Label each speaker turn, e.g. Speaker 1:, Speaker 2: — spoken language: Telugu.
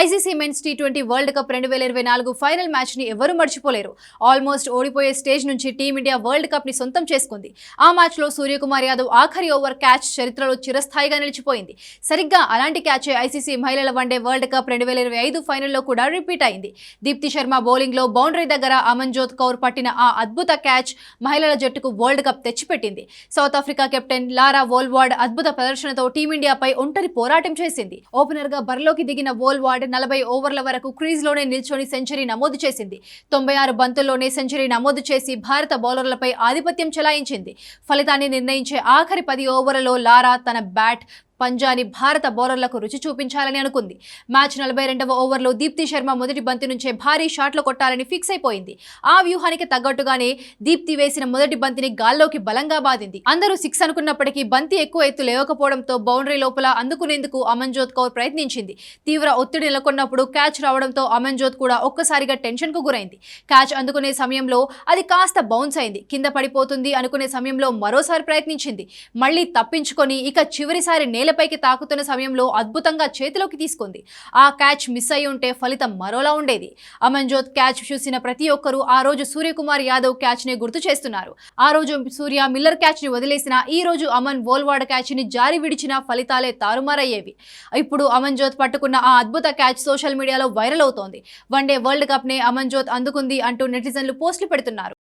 Speaker 1: ICC men's T twenty World Cup రెండు వేల ఇరవై నాలుగు ఫైనల్ మ్యాచ్ని ఎవరూ మర్చిపోలేరు. ఆల్మోస్ట్ ఓడిపోయే స్టేజ్ నుంచి టీమిండియా వరల్డ్ కప్ని సొంతం చేసుకుంది. ఆ మ్యాచ్లో సూర్యకుమార్ యాదవ్ ఆఖరి ఓవర్ క్యాచ్ చరిత్రలో చిరస్థాయిగా నిలిచిపోయింది. సరిగ్గా అలాంటి క్యాచే ఐసీసీ మహిళల వన్డే వరల్డ్ కప్ రెండు వేల ఇరవై ఐదు ఫైనల్లో కూడా రిపీట్ అయింది. దీప్తి శర్మ బౌలింగ్లో బౌండరీ దగ్గర అమన్జోత్ కౌర్ పట్టిన ఆ అద్భుత క్యాచ్ మహిళల జట్టుకు వరల్డ్ కప్ తెచ్చిపెట్టింది. South Africa captain Laura Wolvaardt అద్భుత ప్రదర్శనతో టీమిండియాపై ఒంటరి పోరాటం చేసింది. ఓపెనర్గా బరిలోకి దిగిన వోల్వార్డ్ నలభై ఓవర్ల వరకు క్రీజ్లోనే నిల్చొని సెంచరీ నమోదు చేసింది. తొంభై ఆరు బంతుల్లోనే సెంచరీ నమోదు చేసి భారత బౌలర్లపై ఆధిపత్యం చెలాయించింది. ఫలితాన్ని నిర్ణయించే ఆఖరి పది ఓవర్లలో లారా తన బ్యాట్ పంజాని భారత బౌలర్లకు రుచి చూపించాలని అనుకుంది. మ్యాచ్ నలభై రెండవ ఓవర్లో దీప్తి శర్మ మొదటి బంతి నుంచే భారీ షాట్లు కొట్టాలని ఫిక్స్ అయిపోయింది. ఆ వ్యూహానికి తగ్గట్టుగానే దీప్తి వేసిన మొదటి బంతిని గాల్లోకి బలంగా బాధింది అందరూ సిక్స్ అనుకున్నప్పటికీ బంతి ఎక్కువ ఎత్తు లేవకపోవడంతో బౌండరీ లోపల అందుకునేందుకు అమన్జోత్ కౌర్ ప్రయత్నించింది. తీవ్ర ఒత్తిడి నెలకొన్నప్పుడు క్యాచ్ రావడంతో అమన్జోత్ కూడా ఒక్కసారిగా టెన్షన్కు గురైంది. క్యాచ్ అందుకునే సమయంలో అది కాస్త బౌన్స్ అయింది. కింద పడిపోతుంది అనుకునే సమయంలో మరోసారి ప్రయత్నించింది. మళ్ళీ తప్పించుకొని ఇక చివరిసారి నేలపైకి తాకుతున్న సమయంలో అద్భుతంగా చేతిలోకి తీసుకుంది. ఆ క్యాచ్ మిస్ అయి ఉంటే ఫలితం మరోలా ఉండేది. అమన్జోత్ క్యాచ్ చూసిన ప్రతి ఒక్కరూ ఆ రోజు సూర్యకుమార్ యాదవ్ క్యాచ్ని గుర్తు చేస్తున్నారు. ఆ రోజు సూర్య మిల్లర్ క్యాచ్ని వదిలేసిన ఈ రోజు అమన్ వోల్వాడ్ క్యాచ్ని జారి విడిచిన ఫలితాలే తారుమారయ్యేవి. ఇప్పుడు అమన్జోత్ పట్టుకున్న ఆ అద్భుత క్యాచ్ సోషల్ మీడియాలో వైరల్ అవుతోంది. వన్డే వరల్డ్ కప్ నే అమన్జోత్ అందుకుంది అంటూ నెటిజన్లు పోస్టులు పెడుతున్నారు.